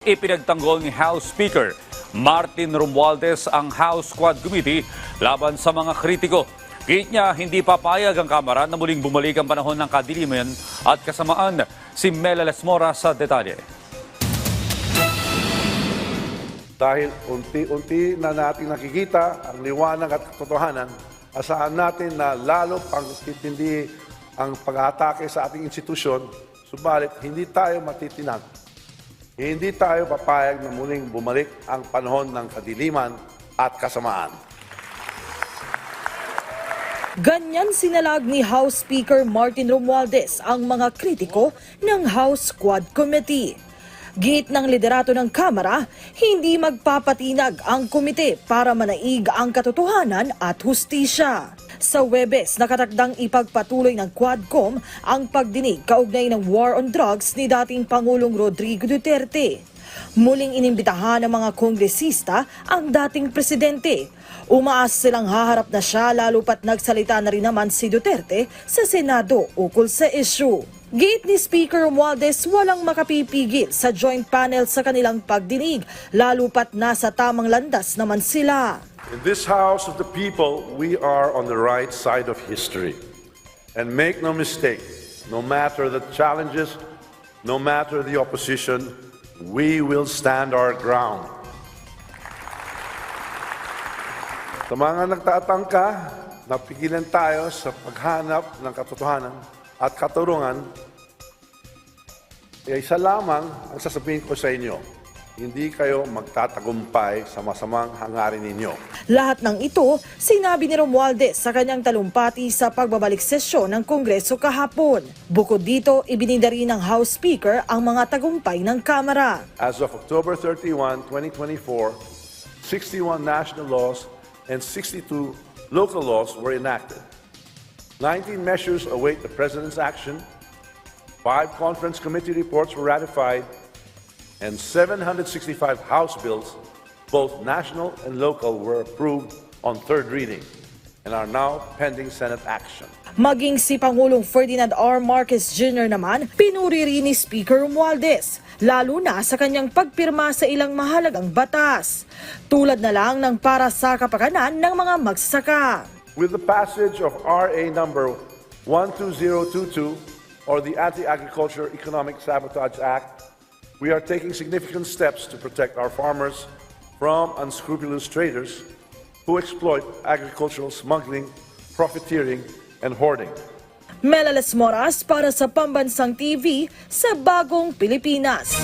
Ipinagtanggol ni House Speaker Martin Romualdez ang House Squad Committee laban sa mga kritiko. Gate niya, hindi papayag ang Kamara na muling bumalik ang panahon ng kadiliman at kasamaan. Si Mela Lesmora sa detalye. Dahil unti-unti na natin nakikita ang liwanag at katotohanan, asahan natin na lalo pang titindi ang pag-atake sa ating institusyon, subalit hindi tayo matitinag. Hindi tayo papayag na muling bumalik ang panahon ng kadiliman at kasamaan. Ganyan sinalag ni House Speaker Martin Romualdez ang mga kritiko ng House Squad Committee. Git ng liderato ng Kamara, hindi magpapatinag ang komite para manaig ang katotohanan at hustisya. Sa Webes, nakatakdang ipagpatuloy ng Quadcom ang pagdinig kaugnay ng war on drugs ni dating Pangulong Rodrigo Duterte. Muling inimbitahan ng mga kongresista ang dating presidente. Umaas silang haharap na siya lalo pat nagsalita na rin naman si Duterte sa Senado ukol sa issue. Gate ni Speaker Romualdez walang makapipigil sa joint panel sa kanilang pagdinig, lalo pat nasa tamang landas naman sila. In this house of the people, we are on the right side of history. And make no mistake, no matter the challenges, no matter the opposition, we will stand our ground. Sa mga nagtatangka, napigilan tayo sa paghanap ng katotohanan at katurungan, ay isa lamang ang sasabihin ko sa inyo, hindi kayo magtatagumpay sa masamang hangarin ninyo. Lahat ng ito, sinabi ni Romualdez sa kanyang talumpati sa pagbabalik sesyon ng Kongreso kahapon. Bukod dito, ibininda rin ng House Speaker ang mga tagumpay ng Kamara. As of October 31, 2024, 61 national laws and 62 local laws were enacted. 19 measures await the President's action, five conference committee reports were ratified, and 765 House bills, both national and local, were approved on third reading and are now pending Senate action. Maging si Pangulong Ferdinand R. Marcos Jr. naman, pinuri rin ni Speaker Romualdez, lalo na sa kanyang pagpirma sa ilang mahalagang batas. Tulad na lang ng para sa kapakanan ng mga magsasaka. With the passage of RA number 12022, or the Anti-Agriculture Economic Sabotage Act, we are taking significant steps to protect our farmers from unscrupulous traders who exploit agricultural smuggling, profiteering, and hoarding. Melales Moras para sa Pambansang TV sa Bagong Pilipinas.